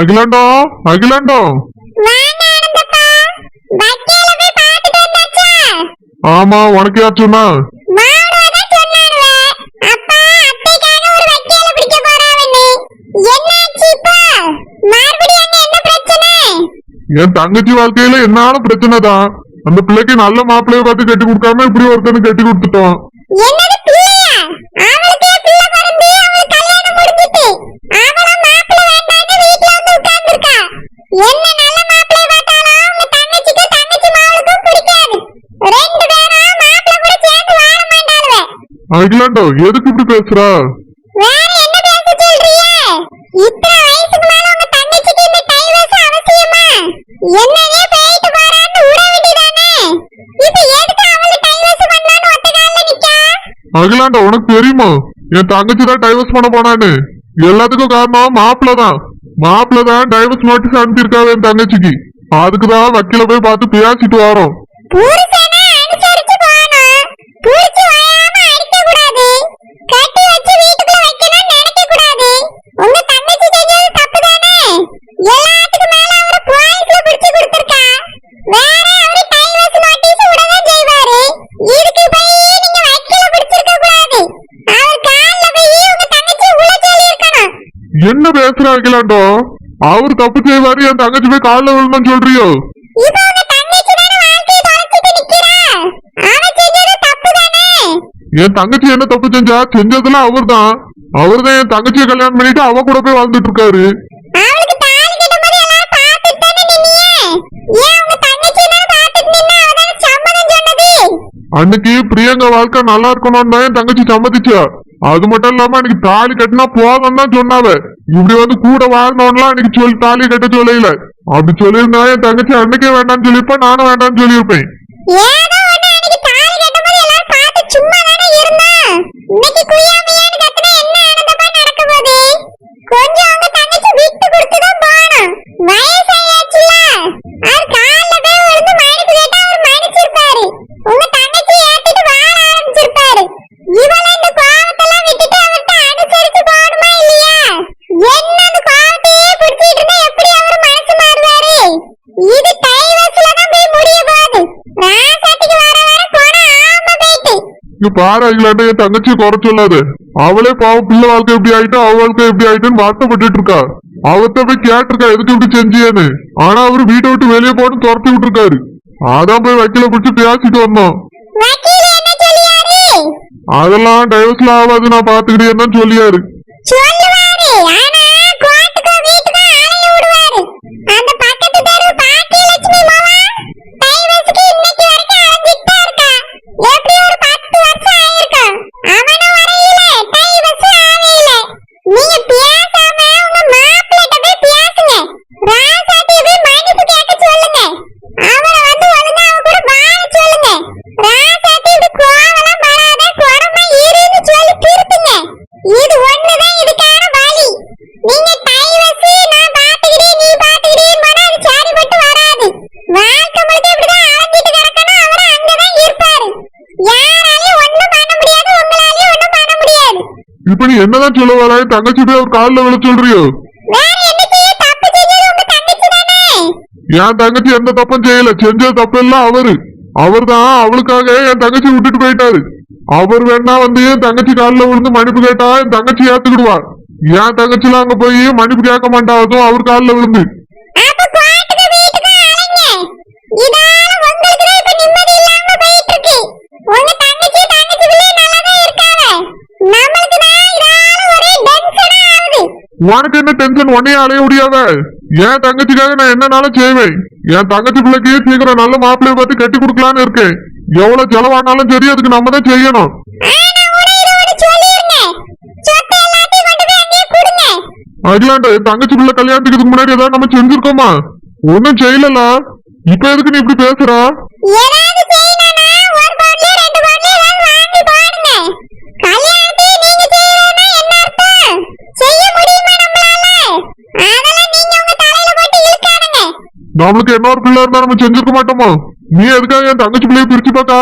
அகிலாண்டோ அகிலாண்டோ. ஆமா உனக்கு யார் சொன்னா? என் தங்கச்சி வாழ்க்கையில என்னாலும் பிரச்சனை தான் அந்த பிள்ளைக்கு நல்ல மாப்பிள்ளைய பார்த்து கட்டி கொடுக்காம இப்படி ஒருத்தனுக்கு கட்டி கொடுத்துட்டோம். பண்ணான்னு ஒத்த கால்ல நிக்கா? அகிலாண்டோ உனக்கு தெரியுமா? என் தங்கச்சி தான் டைவர்ஸ் பண்ண போனான்னு. எல்லாத்துக்கும் காரணம் மாப்பிள்ள தான். மாப்பிள்ள தான் டைவர்ஸ் நோட்டீஸ் அனுப்பியிருக்காரு என் தங்கச்சிக்கு. அதுக்கு தான் வக்கீல போய் பார்த்து பேசிட்டு வரோம் புருஷனை அனுசரிச்சு போகணும் புடிச்சு வாயாம அடிக்க கூடாது கட்டி வச்சு வீட்டுக்குள்ள வைக்கணும்னு நினைக்க கூடாது உங்க தங்கச்சி செஞ்சது தப்பு தானே எல்லாத்துக்கும் மேல அவரை போலீஸ்ல பிடிச்சு கொடுத்திருக்கா வேற அவரு டைவர்ஸ் நோட்டீஸ் விடதான் செய்வாரு இதுக்கு போய் நீங்க வக்கீல பிடிச்சிருக்க கூடாது அவர் கால்ல போய் உங்க தங்கச்சி உள்ள சொல்லி இருக்கணும் என்ன அகிலாண்டோ அவர் தப்பு செய்வாரு என் தங்கச்சி போய் காலில் விழுந்தோன்னு சொல்றியோ? என் தங்கச்சி என்ன தப்பு செஞ்சா? செஞ்சதுல அவர்தான். அவர்தான் என் தங்கச்சியை கல்யாணம் பண்ணிட்டு அவ கூட போய் வாழ்ந்துட்டு இருக்காரு அன்னைக்கு பிரியங்கா வாழ்க்கை நல்லா இருக்கணும்னு தான் என் தங்கச்சி சம்மதிச்சா. அது மட்டும் இல்லாம அன்னைக்கு தாலி கட்டினா போதும் தான் சொன்னாவ. இப்படி வந்து கூட வாழ்ந்தோம்லாம் அன்னைக்கு சொல்லி தாலி கட்ட சொல்லல. அப்படி சொல்லியிருந்தா என் தங்கச்சி அன்னைக்கே வேண்டாம்னு சொல்லியிருப்பேன் நானும் வேண்டாம்னு சொல்லியிருப்பேன் ஒண்ணு அன்னைக்கு தாலி கட்டும்போது எல்லாரும் பார்த்து சும்மா தானே இருந்தா இன்னைக்கு குய்யாமையான்னு கத்துனா என்ன ஆனந்தமா நடக்க போகுது கொஞ்சம் உங்க தங்கச்சி விட்டு கொடுத்து தான் போகணும் வயசாயாச்சுல அவர் கால்ல போய் விழுந்து மன்னிப்பு கேட்டா அவர் மன்னிச்சிருப்பாரு உங்க தங்கச்சி ஏத்துட்டு வாழ ஆரம்பிச்சிருப்பாரு இவள இந்த கோவத்தெல்லாம் விட்டுட்டு அவர்ட்ட அனுசரிச்சு போகணுமா இல்லையா என்ன அந்த கோவத்தையே பிடிச்சிட்டு இருந்தா எப்படி அவர் மனசு மாறுவாரு இது டைவர்ஸ்ல தான் போய் முடிய போகுது ராசாத்திக்கு வர வர போனா ஆமா போயிட்டு இங்க பாரு அகிலாண்ட என் தங்கச்சியை குறை சொல்லாத. அவளே பாவம் பிள்ளை வாழ்க்கை எப்படி ஆயிட்டு அவ வாழ்க்கை எப்படி ஆயிட்டுன்னு வருத்தப்பட்டுட்டு இருக்கா. அவர்த்த போய் கேட்டிருக்கா எதுக்கு இப்படி செஞ்சியேன்னு ஆனா அவரு வீட்டை விட்டு வெளியே போட்டு துரத்தி விட்டுருக்காரு. அதான் போய் வக்கீல பிடிச்சு பேசிட்டு வந்தோம். அதெல்லாம் டைவர்ஸ்ல ஆகாது நான் பாத்துக்கிட்டேன்னு தான் சொல்லியாரு சொல்லுவாரு ஆனா கோர்ட்டுக்கு வீட்டுக்கு அலைய விடுவாரு அந்த பக்கத்து தெரு பாக்கியலட்சுமி மாமா டைவர்ஸ்க்கு இன்னைக்கு வரைக்கும் அலைஞ்சிட்டு இருக்கா எப்படி ஒரு பத்து வருஷம் ஆயிருக்கும் அவனும் வரையில டைவர்ஸ் ஆகையில நீங்க பேசாம உங்க மாப்பிள்ளைகிட்ட போய் பேசுங்க ராசாத்திய போய் மன்னிப்பு கேட்க சொல்லுங்க அவரை வந்து ஒழுங்கா அவ கூட வாழ சொல்லுங்க ராசாத்தி இப்படி கோவலாம் வராத குறமா இருன்னு சொல்லி திருத்துங்க இது ஒண்ணுதான் இதுக்கான வழி நீங்க டைவர்ஸ் நான் பாத்துக்கிட்டே நீ பாத்துக்கிட்டே போனா அது சரிப்பட்டு வராது வாழ்க்கை முழுக்க இப்படிதான் அலைஞ்சிட்டு கிடக்கணும் அவரு அங்கதான் இருப்பாரு யாராலையும் ஒண்ணும் பண்ண முடியாது உங்களாலையும் ஒண்ணும் பண்ண முடியாது நீ என்னதான் சொல்ல வர தங்கச்சி போய் அவர் காலில் விழ சொல்றியோ? தானே? என் தங்கச்சி எந்த தப்பும் செய்யல. செஞ்ச தப்பு எல்லாம் அவரு. அவர்தான் அவளுக்காக என் தங்கச்சி விட்டுட்டு போயிட்டாரு. அவர் வேணா வந்து என் தங்கச்சி காலில் விழுந்து மன்னிப்பு கேட்டா என் தங்கச்சி ஏத்துக்கிடுவா என் தங்கச்சிலாம் அங்க போய் மன்னிப்பு கேட்க மாட்டா அதுவும் அவர் காலில் விழுந்து அப்ப கோர்ட்டுக்கு வீட்டுக்கு அலைங்க இதால உங்களுக்கு தான் இப்ப நிம்மதி இல்லாம போயிட்டு இருக்கு உங்க தங்கச்சி தங்கச்சி பிள்ளை நல்லா தான் இருக்காங்க நம்மளுக்கு தான் இதால ஒரே டென்ஷனா ஆகுது உனக்கு என்ன டென்ஷன் உடனே அலைய முடியாத. என் தங்கச்சிக்காக நான் என்னனாலும் செய்வேன். என் தங்கச்சி பிள்ளைக்கு சீக்கிரம் நல்ல மாப்பிள்ளைய பார்த்து கட்டி கொடுக்கலான்னு இருக்கேன். எவ்வளவு செலவானாலும் சரி அதுக்கு நம்ம தான் செய்யணும். அகிலாண்ட என் தங்கச்சி பிள்ளை கல்யாணத்துக்கு முன்னாடி ஏதாவது நம்ம செஞ்சிருக்கோமா? ஒன்னும் செய்யலல இப்ப எதுக்கு நீ இப்படி பேசுற? நம்மளுக்கு என்ன ஒரு பிள்ளை இருந்தா நம்ம செஞ்சிருக்க மாட்டோமோ? நீ எதுக்காக என் தங்கச்சி பிள்ளைய பிரிச்சு பாக்கா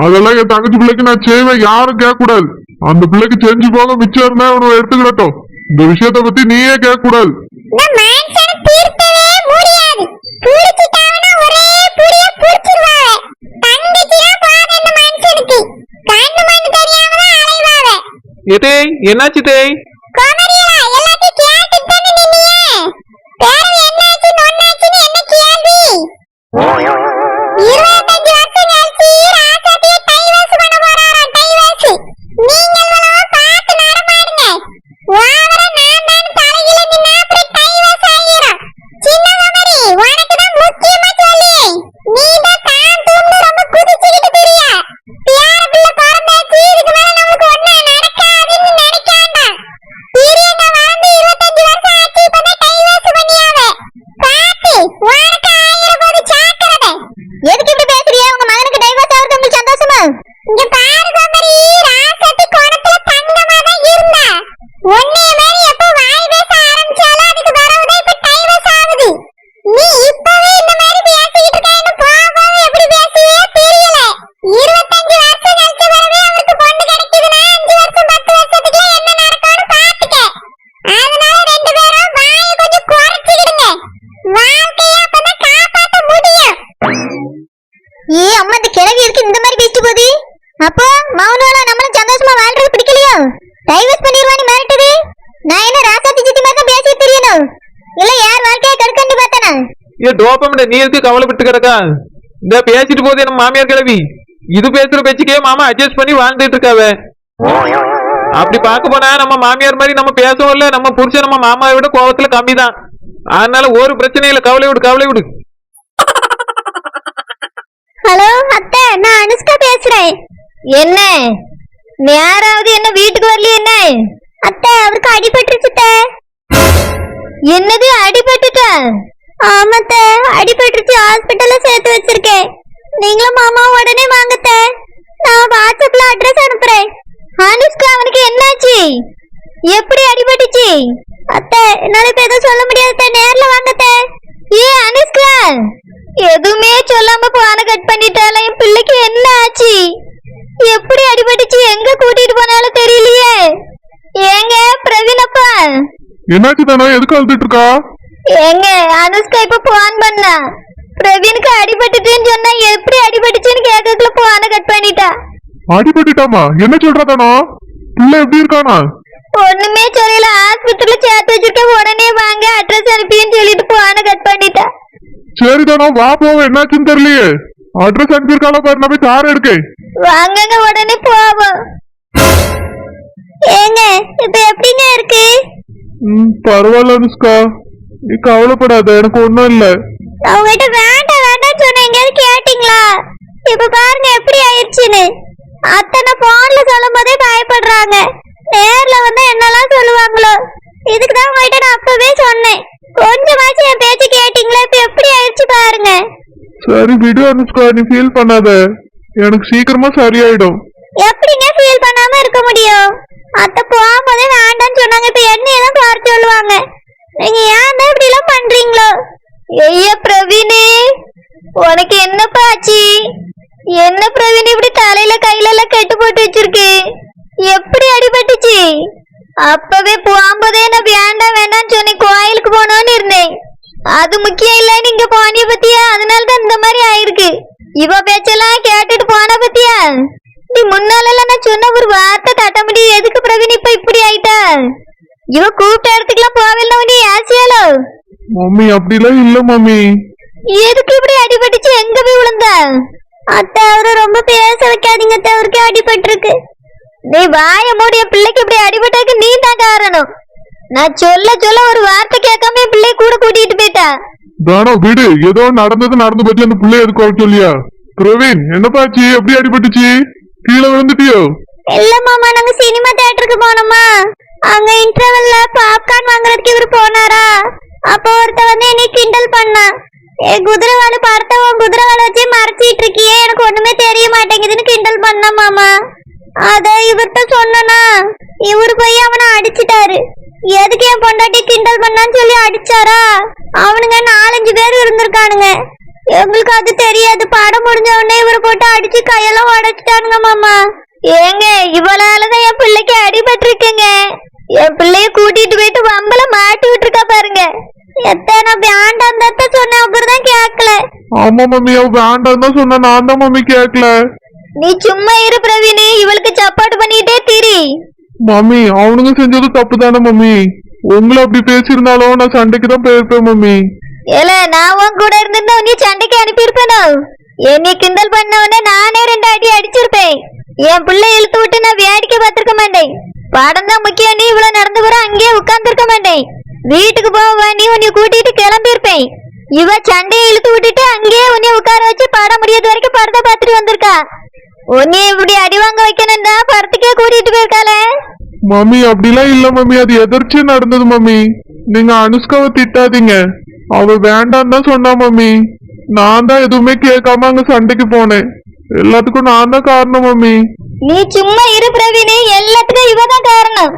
அதெல்லாம் என் தங்கச்சி பிள்ளைக்கு நான் செய்வேன் யாரும் கேட்க கூடாது அந்த பிள்ளைக்கு செஞ்சு போக மிச்சம் இருந்தா உனக்கு எடுத்துக்கிடட்டும். இந்த விஷயத்த பத்தி நீயே கேட்க கூடாது ஏதே என்னாச்சு தேய்? ஏ டோப்பமிட நீ எதுக்கு கவலைப்பட்டு கிடக்கா இந்த பேசிட்டு போதே நம்ம மாமியார் கிழவி. இது பேசுற பேச்சுக்கே மாமா அட்ஜஸ்ட் பண்ணி வாழ்ந்துட்டு இருக்காவ. அப்படி பார்க்க போனா நம்ம மாமியார் மாதிரி நம்ம பேசவும் இல்ல நம்ம புருஷன் நம்ம மாமாவை விட கோவத்துல கம்மி தான் அதனால ஒரு பிரச்சனையும் இல்ல கவலை விடு கவலை விடு ஹலோ அத்தை நான் அனுஷ்கா பேசுறேன். என்ன? நேராவது என்ன வீட்டுக்கு வரலையே என்ன? அத்தை அவருக்கு அடிபட்டுருச்சு அத்தை. என்னது அடிபட்டுட்டா? ஆமாத்த அடிபட்டுருச்சு ஹாஸ்பிட்டல்ல சேர்த்து வச்சிருக்கேன். நீங்களும் மாமா உடனே வாங்கத்த. நான் வாட்ஸ்அப்ல அட்ரஸ் அனுப்புறேன். அனுஷ்கா அவனுக்கு என்னாச்சு? எப்படி அடிபட்டுச்சு அத்தை என்னால இப்ப எதுவும் சொல்ல முடியாது நேர்ல வாங்கத்த. ஏ அனுஷ்கா எதுவுமே சொல்லாம போன கட் பண்ணிட்டால என் பிள்ளைக்கு என்ன ஆச்சு? எப்படி அடிபட்டுச்சு எங்க கூட்டிட்டு போனாலும் தெரியலையே. ஏங்க பிரவீனப்பா என்னாச்சு தானே எதுக்கு அழுதுட்டு இருக்கா? ஏங்க அனுஷ்கா இப்ப போன் பண்ணா பிரவீனுக்கு அடிபட்டுட்டுன்னு சொன்னா எப்படி அடிபட்டுச்சுன்னு கேட்கக்குள்ள போன கட் பண்ணிட்டா. அடிபட்டுட்டாமா? என்ன சொல்றா தானோ பிள்ளை எப்படி இருக்கானா? ஒண்ணுமே சொல்லல. ஹாஸ்பிட்டல்ல சேர்த்து வச்சிருக்க உடனே வாங்க அட்ரஸ் அனுப்பின்னு சொல்லிட்டு போன கட் பண்ணிட்டா. சரி தானோ வா போவோம். என்னாச்சுன்னு தெரியலையே. அட்ரஸ் அனுப்பியிருக்காளா பாரு நான் போய் கார் எடுக்கேன். வாங்கங்க உடனே போவோம். ஏங்க இப்ப எப்படிங்க இருக்கு? ம் பரவாயில்ல அனுஷ்கா. நீ கவலைப்படாத எனக்கு ஒண்ணும் இல்ல. நான் உங்ககிட்ட வேண்டாம் வேண்டாம் சொன்னேன் எங்கேயாவது கேட்டீங்களா? இப்ப பாருங்க எப்படி ஆயிடுச்சுன்னு. அத்தனை போன்ல சொல்லும் போதே பயப்படுறாங்க. நேர்ல வந்து என்னெல்லாம் சொல்லுவாங்களோ. இதுக்கு தான் உங்ககிட்ட நான் அப்பவே சொன்னேன். கொஞ்சமாச்சும் என் பேச்சு கேட்டீங்களா? இப்ப எப்படி ஆயிடுச்சு பாருங்க. சரி விடு அனுஷ்கா நீ ஃபீல் பண்ணாத. எனக்கு சீக்கிரமா சரியாயிடும். எப்படிங்க ஃபீல் பண்ணாம இருக்க முடியும்? அத்தை போகும்போதே வேண்டாம்னு சொன்னாங்க. இப்ப என்னைய தான் போற சொல்லுவாங்க. நீங்க ஏன் தான் இப்படி எல்லாம் பண்றீங்களா ஐயா பிரவீனே உனக்கு என்னப்பா பாச்சி என்ன பிரவீன் இப்படி தலையில கையில எல்லாம் கெட்டு போட்டு வச்சிருக்கு. எப்படி அடிபட்டுச்சு? அப்பவே போகும்போதே நான் வேண்டாம் வேண்டாம்னு சொன்னேன். கோயிலுக்கு போனோம்னு இருந்தேன். அது முக்கியம் இல்ல நீங்க போனிய பத்தியா? அதனால தான் இந்த மாதிரி ஆயிருக்கு. இவ பேச்செல்லாம் கேட்டுட்டு போன பத்தியா? நீ முன்னால நான் சொன்ன ஒரு வார்த்தை தட்ட முடியும் எதுக்கு பிரவீன் இப்ப இப்படி ஆயிட்டா? இவ கூப்பிட்ட இடத்துக்குலாம் போவில்ல நீ ஆசியாலோ மம்மி அப்படிலாம் இல்ல மம்மி. எதுக்கு இப்படி அடிபட்டுச்சு? எங்க போய் விழுந்தா? அத்தை அவரை ரொம்ப பேச வைக்காதீங்க அத்தை. அவருக்கு அடிபட்டிருக்கு. நீ வாய மூடிய பிள்ளைக்கு இப்படி அடிபட்டாக்கு நீ தான் காரணம். நான் சொல்ல சொல்ல ஒரு வார்த்தை கேட்காம என் பிள்ளை கூட கூட்டிட்டு போயிட்டா தானோ விடு. ஏதோ நடந்தது நடந்து போச்சு. அந்த பிள்ளை எதுக்கு வர சொல்லியா? பிரவீன் என்னப்பாச்சு எப்படி அடிபட்டுச்சு? கீழே விழுந்துட்டியோ? இல்ல மாமா. நாங்க சினிமா தியேட்டருக்கு போனோமா. அங்க இன்டர்வல்ல பாப்கார்ன் வாங்குறதுக்கு இவர் போனாரா? அப்போ ஒருத்த வந்து என்னை கிண்டல் பண்ணான் ஏ குதிரைவாலு பார்த்த உன் குதிரைவாலை வச்சு மறைச்சிட்டு இருக்கியே எனக்கு ஒண்ணுமே தெரிய மாட்டேங்குதுன்னு கிண்டல் பண்ணா மாமா. அத இவர்கிட்ட சொன்னா இவரு போய் அவனை அடிச்சிட்டாரு. எதுக்கு என் பொண்டாட்டி கிண்டல் பண்ணான்னு சொல்லி அடிச்சாரா? அவனுங்க நாலஞ்சு பேர் இருந்திருக்கானுங்க. எங்களுக்கு அது தெரியாது. படம் முடிஞ்ச உடனே இவரை போட்டு அடிச்சு கையெல்லாம் உடைச்சிட்டானுங்க மாமா. ஏங்க இவ்வளவு என் பிள்ளைக்கு அடிபட்டிருக்குங்க என் பிள்ளைய கூட்டிட்டு போயிட்டு வம்பல மாட்டி விட்டுருக்கா பாருங்க எத்தனை வேண்டாம் தத்த சொன்ன அப்புறம் தான் கேட்கல ஆமா மம்மி அவ வேண்டாம் தான் சொன்னா நான் தான் மம்மி கேட்கல நீ சும்மா இரு பிரவீனு இவளுக்கு சப்பாட்டு பண்ணிட்டே திரி. மம்மி அவனுங்க செஞ்சது தப்பு தானே மம்மி? உங்களை அப்படி பேசியிருந்தாலும் நான் சண்டைக்கு தான் போயிருப்பேன் மம்மி. ஏல நான் உன் கூட இருந்திருந்தா நீ சண்டைக்கு அனுப்பியிருப்பேனோ? என்னை கிண்டல் பண்ணவன நானே ரெண்டு அடி அடிச்சிருப்பேன். என் பிள்ளை இழுத்து விட்டு நான் வேடிக்கை பார்த்திருக்க மாட்டேன். பாடம் தான் முக்கியம் நீ இவ்வளவு நடந்து வர அங்கேயே உட்கார்ந்திருக்க மாட்டேன். வீட்டுக்கு போவ நீ உன்னை கூட்டிட்டு கிளம்பியிருப்பேன். இவ சண்டையை இழுத்து விட்டுட்டு அங்கேயே உன்னை உட்கார வச்சு பாடம் முடியாத வரைக்கும் படத்தை பார்த்துட்டு வந்திருக்கா. உன்னை இப்படி அடி வாங்க வைக்கணும் தான் படத்துக்கே கூட்டிட்டு போயிருக்காளே. மம்மி அப்படிலாம் இல்ல மம்மி. அது எதிர்ச்சியா நடந்தது மம்மி. நீங்க அனுஷ்காவை திட்டாதீங்க. அவ வேண்டாம் தான் சொன்னா மம்மி. நான் தான் எதுவுமே கேட்காம அங்க சண்டைக்கு போனேன். எல்லாத்துக்கும் நான் தான் காரணம் மம்மி. நீ சும்மா இரு பிரவீனு. எல்லாத்துக்கும் இவ தான் காரணம்.